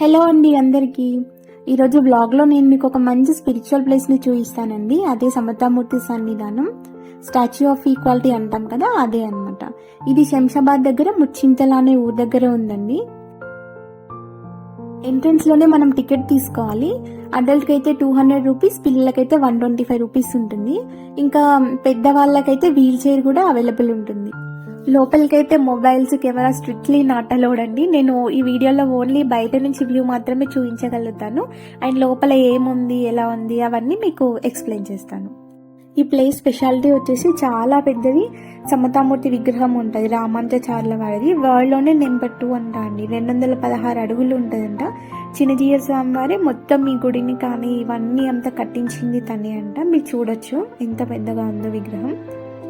Hello అండి అందరికీ. ఈరోజు బ్లాగ్లో నేను మీకు ఒక మంచి స్పిరిచువల్ ప్లేస్ని చూపిస్తానండి. అదే సమతామూర్తి సన్నిధానం. స్టాచ్యూ ఆఫ్ ఈక్వాలిటీ అంటాం కదా అదే అన్నమాట. ఇది శంషాబాద్ దగ్గర ముచ్చింతల అనే ఊరు దగ్గర ఉందండి. ఎంట్రన్స్లోనే మనం టికెట్ తీసుకోవాలి. అడల్ట్కి అయితే టూ హండ్రెడ్ రూపీస్ పిల్లలకైతే వన్ ట్వంటీ ఫైవ్ రూపీస్ ఉంటుంది. ఇంకా పెద్దవాళ్ళకైతే వీల్ చైర్ కూడా అవైలబుల్ ఉంటుంది. లోపలికైతే mobiles camera strictly not allowed అండి. నేను ఈ వీడియోలో ఓన్లీ బయట నుంచి వ్యూ మాత్రమే చూపించగలుగుతాను. అండ్ లోపల ఏముంది ఎలా ఉంది అవన్నీ మీకు ఎక్స్ప్లెయిన్ చేస్తాను. ఈ ప్లేస్ స్పెషాలిటీ వచ్చేసి చాలా పెద్దది. సమతామూర్తి విగ్రహం ఉంటుంది రామాంజాచార్ల వారిది. వరల్డ్లోనే నెంబర్ టూ అంట అండి. రెండు వందల పదహారు అడుగులు ఉంటుందంట. చినజీయ స్వామి వారే మొత్తం ఈ గుడిని కానీ ఇవన్నీ అంతా కట్టించింది తనే అంట. మీరు చూడొచ్చు ఎంత పెద్దగా ఉందో విగ్రహం.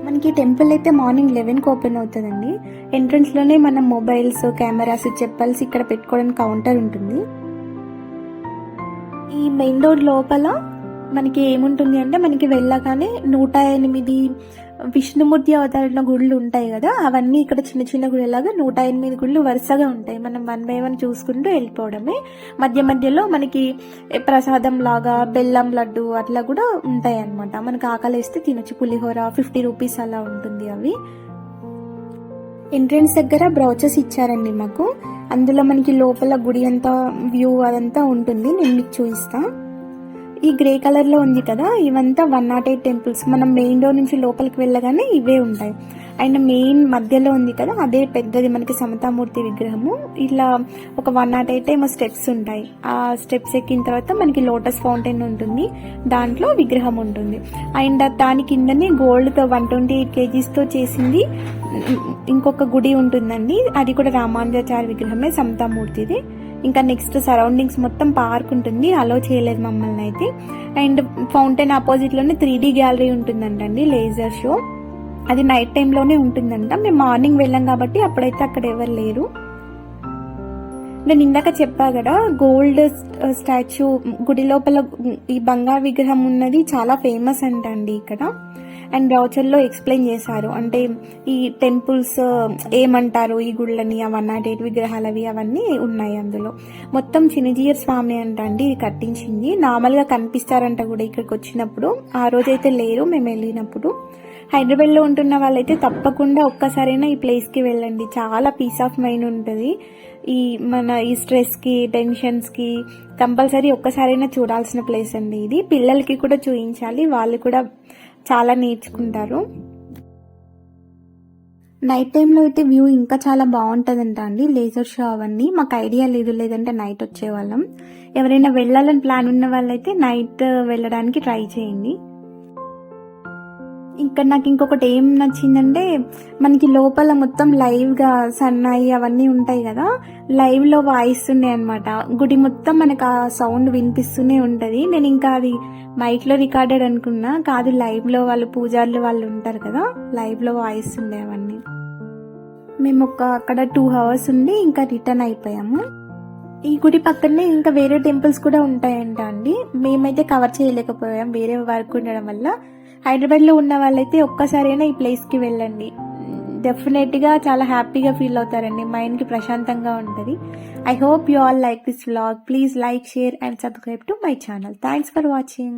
మనకి టెంపుల్ అయితే మార్నింగ్ లెవెన్కి ఓపెన్ అవుతుందండి. ఎంట్రన్స్లోనే మనం మొబైల్స్ కెమెరాస్ చెప్పల్స్ ఇక్కడ పెట్టుకోవడానికి కౌంటర్ ఉంటుంది. ఈ మెయిన్ రోడ్ లోపల మనకి ఏముంటుంది అంటే మనకి వెళ్ళగానే నూట ఎనిమిది విష్ణుమూర్తి అవతరణ గుళ్ళు ఉంటాయి కదా అవన్నీ ఇక్కడ చిన్న చిన్న గుడిలాగా నూట ఎనిమిది గుళ్ళు వరుసగా ఉంటాయి. మనం వన్ బై వన్ చూసుకుంటూ వెళ్ళిపోవడమే. మధ్య మధ్యలో మనకి ప్రసాదం లాగా బెల్లం లడ్డు అట్లా కూడా ఉంటాయి అన్నమాట. మనకి ఆకలి వేస్తే తినొచ్చు. పులిహోర ఫిఫ్టీ రూపీస్ అలా ఉంటుంది అవి. ఎంట్రన్స్ దగ్గర బ్రౌచర్స్ ఇచ్చారండి మాకు. అందులో మనకి లోపల గుడి అంతా వ్యూ అదంతా ఉంటుంది. నేను మీకు చూపిస్తా. ఈ గ్రే కలర్లో ఉంది కదా ఇవంతా వన్ నాట్ ఎయిట్ టెంపుల్స్. మనం మెయిన్ డోర్ నుంచి లోపలికి వెళ్ళగానే ఇవే ఉంటాయి. అండ్ మెయిన్ మధ్యలో ఉంది కదా అదే పెద్దది మనకి సమతామూర్తి విగ్రహము. ఇట్లా ఒక వన్ నాట్ ఎయిట్ ఏమో స్టెప్స్ ఉంటాయి. ఆ స్టెప్స్ ఎక్కిన తర్వాత మనకి లోటస్ ఫౌంటైన్ ఉంటుంది. దాంట్లో విగ్రహం ఉంటుంది. అండ్ దాని కిందనే గోల్డ్తో వన్ ట్వంటీ ఎయిట్ కేజీస్తో చేసింది ఇంకొక గుడి ఉంటుందండి. అది కూడా రామానుజాచార్య విగ్రహమే సమతామూర్తిది. ఇంకా నెక్స్ట్ సరౌండింగ్స్ మొత్తం పార్క్ ఉంటుంది. అలో చేయలేదు మమ్మల్ని అయితే. అండ్ ఫౌంటైన్ ఆపోజిట్లోనే త్రీ డి గ్యాలరీ ఉంటుందంటండి లేజర్ షో అది నైట్ టైంలోనే ఉంటుందంట. మేము మార్నింగ్ వెళ్ళాం కాబట్టి అప్పుడైతే అక్కడ ఎవరు లేరు. నేను ఇందాక చెప్పా కదా గోల్డ్ స్టాచ్యూ uh, గుడి లోపల ఈ బంగారు విగ్రహం ఉన్నది చాలా ఫేమస్ అంట అండి ఇక్కడ. అండ్ బ్రౌచర్లో ఎక్స్ప్లెయిన్ చేశారు. అంటే ఈ టెంపుల్స్ ఏమంటారు ఈ గుళ్ళని అవన్నీ నాట్ విగ్రహాలు అవి అవన్నీ ఉన్నాయి అందులో. మొత్తం చిన్నజీయర్ స్వామి అంట అండి ఇది కట్టించింది. నార్మల్గా కనిపిస్తారంట కూడా ఇక్కడికి వచ్చినప్పుడు. ఆ రోజైతే లేరు మేము వెళ్ళినప్పుడు. హైదరాబాద్లో ఉంటున్న వాళ్ళైతే తప్పకుండా ఒక్కసారైనా ఈ ప్లేస్కి వెళ్ళండి. చాలా పీస్ ఆఫ్ మైండ్ ఉంటుంది. ఈ మన ఈ స్ట్రెస్కి టెన్షన్స్కి కంపల్సరీ ఒక్కసారైనా చూడాల్సిన ప్లేస్ అండి ఇది. పిల్లలకి కూడా చూపించాలి వాళ్ళు కూడా చాలా నేర్చుకుంటారు. నైట్ టైంలో అయితే వ్యూ ఇంకా చాలా బాగుంటుందంట అండి లేజర్ షో అవన్నీ. మాకు ఐడియా లేదు లేదంటే నైట్ వచ్చేవాళ్ళం. ఎవరైనా వెళ్ళాలని ప్లాన్ ఉన్న వాళ్ళైతే నైట్ uh, వెళ్ళడానికి ట్రై చేయండి. ఇక్కడ నాకు ఇంకొకటి ఏం నచ్చిందంటే మనకి లోపల మొత్తం లైవ్గా సన్నాయి అవన్నీ ఉంటాయి కదా లైవ్లో వాయిస్ వాయిస్తున్నాయి అనమాట గుడి మొత్తం మనకు ఆ సౌండ్ వినిపిస్తూనే ఉంటుంది. నేను ఇంకా అది మైక్లో రికార్డెడ్ అనుకున్నా కాదు లైవ్లో వాళ్ళు పూజారులు వాళ్ళు ఉంటారు కదా లైవ్లో వాయిస్ వాయిస్తుండే అవన్నీ. మేము ఒక అక్కడ టూ అవర్స్ ఉండి ఇంకా రిటర్న్ అయిపోయాము. ఈ గుడి పక్కనే ఇంకా వేరే టెంపుల్స్ కూడా ఉంటాయంట అండి. మేమైతే కవర్ చేయలేకపోయాం. వేరే వర్క్ ఉండడం వల్ల. హైదరాబాద్లో ఉన్న వాళ్ళైతే ఒక్కసారైనా ఈ ప్లేస్కి వెళ్ళండి. డెఫినెట్గా చాలా హ్యాపీగా ఫీల్ అవుతారండి. మైండ్కి ప్రశాంతంగా ఉంటుంది. I hope you all like this vlog. Please like share and subscribe to my channel. Thanks for watching.